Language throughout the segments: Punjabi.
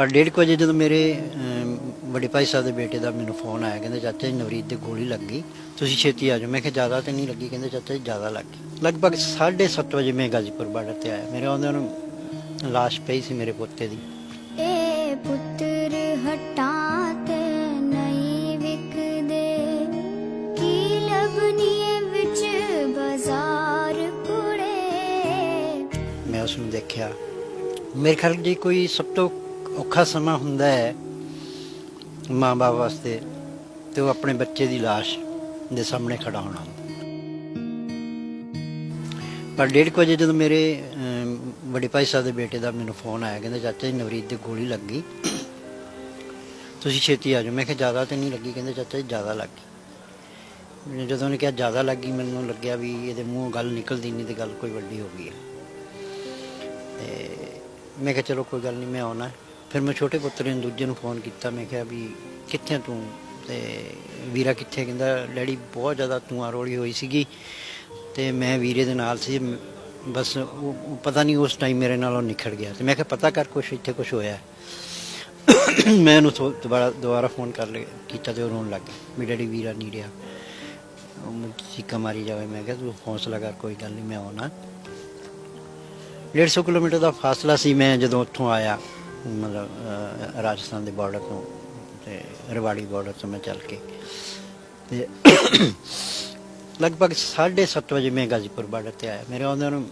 ਪਰ ਡੇਢ ਕੁ ਵਜੇ ਜਦੋਂ ਮੇਰੇ ਵੱਡੇ ਭਾਈ ਸਾਹਿਬ ਦੇ ਬੇਟੇ ਦਾ ਮੈਨੂੰ ਫੋਨ ਆਇਆ ਕਹਿੰਦੇ ਚਾਚਾ ਜੀ ਨਵਰੀਤ ਦੇ ਗੋਲੀ ਲੱਗ ਗਈ। ਤੁਸੀਂ ਛੇਤੀ ਆ ਜਾਓ। ਮੈਂ ਕਿਹਾ ਜ਼ਿਆਦਾ ਤੇ ਨਹੀਂ ਲੱਗੀ। ਕਹਿੰਦੇ ਚਾਚਾ ਜੀ ਜ਼ਿਆਦਾ ਲੱਗ ਗਈ। ਲਗਭਗ 7:30 ਵਜੇ ਮੈਂ ਗਾਜ਼ੀਪੁਰ ਬਾਰਡਰ ਤੇ ਆਇਆ। ਮੇਰੇ ਆਉਂਦਿਆਂ ਨੂੰ ਲਾਸ਼ ਪਈ ਸੀ ਮੇਰੇ ਪੋਤੇ ਦੀ। ਏ ਪੁੱਤਰ ਹਟਾਂ ਤੇ ਨਹੀਂ ਵਿਕਦੇ ਕੀ ਲੱਭਣੀਏ ਵਿੱਚ ਬਾਜ਼ਾਰ ਕੁੜੇ ਮੈਂ ਉਸ ਨੂੰ ਦੇਖਿਆ। ਮੇਰੇ ਖਿਆਲ ਜੇ ਕੋਈ ਸਭ ਤੋਂ ਔਖਾ ਸਮਾਂ ਹੁੰਦਾ ਹੈ ਮਾਂ-ਬਾਪ ਵਾਸਤੇ ਤੇ ਉਹ ਆਪਣੇ ਬੱਚੇ ਦੀ ਲਾਸ਼ ਦੇ ਸਾਹਮਣੇ ਖੜਾ ਹੋਣਾ ਪਰ ਡੇਢ ਕੁ ਵਜੇ ਜਦੋਂ ਮੇਰੇ ਵੱਡੇ ਭਾਈ ਸਾਹਿਬ ਦੇ ਬੇਟੇ ਦਾ ਮੈਨੂੰ ਫੋਨ ਆਇਆ, ਕਹਿੰਦੇ ਚਾਚਾ ਜੀ ਨਵਰੀਤ ਦੀ ਗੋਲੀ ਲੱਗ ਗਈ। ਤੁਸੀਂ ਛੇਤੀ ਆ ਜਾਓ। ਮੈਂ ਕਿਹਾ ਜ਼ਿਆਦਾ ਤੇ ਨਹੀਂ ਲੱਗੀ, ਕਹਿੰਦੇ ਚਾਚਾ ਜੀ ਜ਼ਿਆਦਾ ਲੱਗ ਗਈ। ਮੈਨੂੰ ਜਦੋਂ ਉਹਨੇ ਕਿਹਾ ਜ਼ਿਆਦਾ ਲੱਗ ਗਈ, ਮੈਨੂੰ ਲੱਗਿਆ ਵੀ ਇਹਦੇ ਮੂੰਹੋਂ ਗੱਲ ਨਿਕਲਦੀ ਨਹੀਂ ਤੇ ਗੱਲ ਕੋਈ ਵੱਡੀ ਹੋ ਗਈ ਹੈ। ਤੇ ਮੈਂ ਕਿਹਾ ਚਲੋ ਕੋਈ ਗੱਲ ਨਹੀਂ, ਮੈਂ ਆਉਣਾ। ਫਿਰ ਮੈਂ ਛੋਟੇ ਪੁੱਤਰ ਨੂੰ ਦੂਜੇ ਨੂੰ ਫੋਨ ਕੀਤਾ, ਮੈਂ ਕਿਹਾ ਵੀ ਕਿੱਥੇ ਤੂੰ? ਤੇ ਵੀਰਾ ਕਿੱਥੇ? ਕਹਿੰਦਾ, ਡੈਡੀ ਬਹੁਤ ਜ਼ਿਆਦਾ ਧੂਆਂ ਰੋਲੀ ਹੋਈ ਸੀਗੀ ਤੇ ਮੈਂ ਵੀਰੇ ਦੇ ਨਾਲ ਸੀ, ਬਸ ਉਹ ਪਤਾ ਨਹੀਂ ਉਸ ਟਾਈਮ ਮੇਰੇ ਨਾਲ ਉਹ ਨਿਖੜ ਗਿਆ। ਤੇ ਮੈਂ ਕਿਹਾ, ਪਤਾ ਕਰ ਕੁਛ, ਇੱਥੇ ਕੁਛ ਹੋਇਆ ਮੈਂ ਉਹਨੂੰ ਥੋ- ਦੁਬਾਰਾ ਦੁਬਾਰਾ ਫੋਨ ਕਰ ਲਿਆ, ਕੀਤਾ ਤੇ ਉਹ ਰੋਣ ਲੱਗ ਗਿਆ। ਵੀ ਡੈਡੀ ਵੀਰਾ ਨਹੀਂ ਰਿਹਾ। ਉਹ ਮਾਰੀ ਜਾਵੇ, ਮੈਂ ਕਿਹਾ, ਤੂੰ ਹੌਸਲਾ ਕਰ, ਕੋਈ ਗੱਲ ਨਹੀਂ, ਮੈਂ ਆਉਣਾ। 150 ਕਿਲੋਮੀਟਰ ਦਾ ਫਾਸਲਾ ਸੀ, ਮੈਂ ਜਦੋਂ ਉੱਥੋਂ ਆਇਆ। ਮਤਲਬ ਰਾਜਸਥਾਨ ਦੇ ਬਾਰਡਰ ਤੋਂ ਤੇ ਰਵਾੜੀ ਬਾਰਡਰ ਤੋਂ ਮੈਂ ਚੱਲ ਕੇ ਤੇ ਲਗਭਗ 7:30 ਵਜੇ ਮੈਂ ਗਾਜ਼ੀਪੁਰ ਬਾਰਡਰ ਤੇ ਆਇਆ। ਮੇਰੇ ਉਹਨਾਂ ਨੂੰ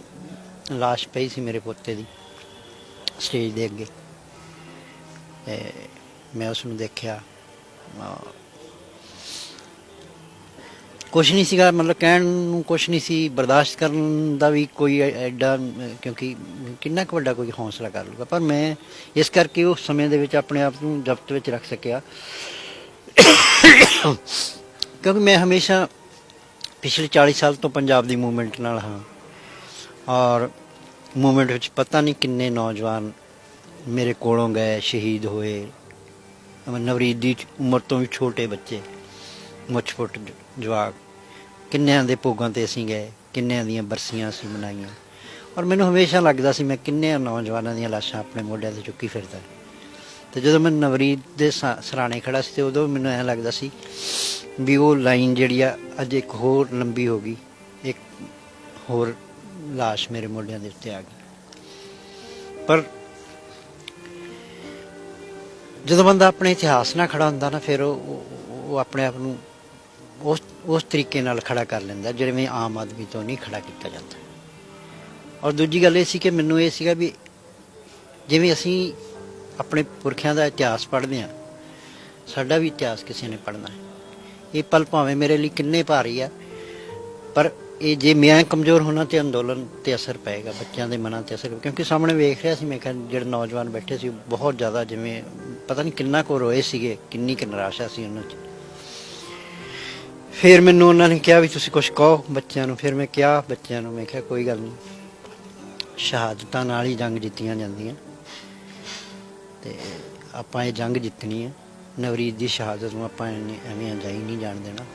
ਲਾਸ਼ ਪਈ ਸੀ ਮੇਰੇ ਪੋਤੇ ਦੀ ਸਟੇਜ ਦੇ ਅੱਗੇ। ਤੇ ਮੈਂ ਉਸ ਨੂੰ ਦੇਖਿਆ ਅਹ, ਕੁਛ ਨਹੀਂ ਸੀਗਾ ਮਤਲਬ ਕਹਿਣ ਨੂੰ ਕੁਛ ਨਹੀਂ ਸੀ ਬਰਦਾਸ਼ਤ ਕਰਨ ਦਾ ਵੀ ਕੋਈ ਐਡਾ ਕਿਉਂਕਿ ਕਿੰਨਾ ਕੁ ਵੱਡਾ ਕੋਈ ਹੌਸਲਾ ਕਰ ਲੂਗਾ ਪਰ ਮੈਂ ਇਸ ਕਰਕੇ ਉਸ ਸਮੇਂ ਦੇ ਵਿੱਚ ਆਪਣੇ ਆਪ ਨੂੰ ਜ਼ਬਤ ਵਿੱਚ ਰੱਖ ਸਕਿਆ। ਕਿਉਂਕਿ ਮੈਂ ਹਮੇਸ਼ਾ ਪਿਛਲੇ 40 ਸਾਲ ਤੋਂ ਪੰਜਾਬ ਦੀ ਮੂਵਮੈਂਟ ਨਾਲ ਹਾਂ। ਔਰ ਮੂਵਮੈਂਟ ਵਿੱਚ ਪਤਾ ਨਹੀਂ ਕਿੰਨੇ ਨੌਜਵਾਨ ਮੇਰੇ ਕੋਲੋਂ ਗਏ ਸ਼ਹੀਦ ਹੋਏ। ਅਮਰ ਨਵਰੀਤ ਦੀ ਉਮਰ ਤੋਂ ਵੀ ਛੋਟੇ ਬੱਚੇ। ਮੁੱਛ ਫੁੱਟ ਜ- ਜਵਾਕ, ਕਿੰਨਿਆਂ ਦੇ ਭੋਗਾਂ ਤੇ ਅਸੀਂ ਗਏ, ਕਿੰਨਿਆਂ ਦੀਆਂ ਬਰਸੀਆਂ ਅਸੀਂ ਮਨਾਈਆਂ। ਔਰ ਮੈਨੂੰ ਹਮੇਸ਼ਾ ਲੱਗਦਾ ਸੀ ਮੈਂ ਕਿੰਨੇ ਨੌਜਵਾਨਾਂ ਦੀਆਂ ਲਾਸ਼ਾਂ ਆਪਣੇ ਮੋਢਿਆਂ ਤੇ ਚੁੱਕੀ ਫਿਰਦਾ। ਤੇ ਜਦੋਂ ਮੈਂ ਨਵਰੀਤ ਦੇ ਸਾ- ਸਰਾਣੇ ਖੜਾ ਸੀ ਤੇ ਉਦੋਂ ਮੈਨੂੰ ਐਂ ਲੱਗਦਾ ਸੀ ਵੀ ਉਹ ਲਾਈਨ ਜਿਹੜੀ ਆ, ਅੱਜ ਇੱਕ ਹੋਰ ਲੰਬੀ ਹੋ ਗਈ, ਇੱਕ ਹੋਰ ਲਾਸ਼ ਮੇਰੇ ਮੋਢਿਆਂ ਦੇ ਉੱਤੇ ਆ ਗਈ। ਪਰ ਜਦੋਂ ਬੰਦਾ ਆਪਣੇ ਇਤਿਹਾਸ ਨਾਲ ਖੜਾ ਹੁੰਦਾ ਨਾ, ਫਿਰ ਉਹ ਆਪਣੇ ਆਪ ਨੂੰ ਉਸ ਉਸ ਤਰੀਕੇ ਨਾਲ ਖੜਾ ਕਰ ਲੈਂਦਾ, ਜਿਵੇਂ ਆਮ ਆਦਮੀ ਤੋਂ ਨਹੀਂ ਖੜਾ ਕੀਤਾ ਜਾਂਦਾ। ਔਰ ਦੂਜੀ ਗੱਲ ਇਹ ਸੀ ਕਿ ਮੈਨੂੰ ਇਹ ਸੀਗਾ ਵੀ ਜਿਵੇਂ ਅਸੀਂ ਆਪਣੇ ਪੁਰਖਿਆਂ ਦਾ ਇਤਿਹਾਸ ਪੜ੍ਹਦੇ ਹਾਂ, ਸਾਡਾ ਵੀ ਇਤਿਹਾਸ ਕਿਸੇ ਨੇ ਪੜ੍ਹਨਾ ਹੈ। ਇਹ ਪਲ ਭਾਵੇਂ ਮੇਰੇ ਲਈ ਕਿੰਨੇ ਭਾਰੀ ਆ, ਪਰ ਇਹ ਜੇ ਮੈਂ ਕਮਜ਼ੋਰ ਹੋਣਾ ਤੇ ਅੰਦੋਲਨ ਤੇ ਅਸਰ ਪਏਗਾ, ਬੱਚਿਆਂ ਦੇ ਮਨਾਂ ਤੇ ਅਸਰ, ਕਿਉਂਕਿ ਸਾਹਮਣੇ ਵੇਖ ਰਿਹਾ ਸੀ ਮੈਂ ਕਿਹਾ ਜਿਹੜੇ ਨੌਜਵਾਨ ਬੈਠੇ ਸੀ ਬਹੁਤ ਜ਼ਿਆਦਾ ਜਿਵੇਂ ਪਤਾ ਨਹੀਂ ਕਿੰਨਾ ਕੋ ਰੋਏ ਸੀਗੇ, ਕਿੰਨੀ ਕਿ ਨਿਰਾਸ਼ਾ ਸੀ ਉਹਨਾਂ 'ਚ। ਫਿਰ ਮੈਨੂੰ ਉਹਨਾਂ ਨੇ ਕਿਹਾ ਵੀ ਤੁਸੀਂ ਕੁਝ ਕਹੋ ਬੱਚਿਆਂ ਨੂੰ। ਫਿਰ ਮੈਂ ਕਿਹਾ ਬੱਚਿਆਂ ਨੂੰ, ਮੈਂ ਕਿਹਾ ਕੋਈ ਗੱਲ ਨਹੀਂ। ਸ਼ਹਾਦਤਾਂ ਨਾਲ ਹੀ ਜੰਗ ਜਿੱਤੀਆਂ ਜਾਂਦੀਆਂ। ਤੇ ਆਪਾਂ ਇਹ ਜੰਗ ਜਿੱਤਣੀ ਹੈ। ਨਵਰੀਤ ਦੀ ਸ਼ਹਾਦਤ ਨੂੰ ਆਪਾਂ ਐਵੇਂ ਐਵੇਂ ਅਜਾਈ ਨਹੀਂ ਜਾਣ ਦੇਣਾ।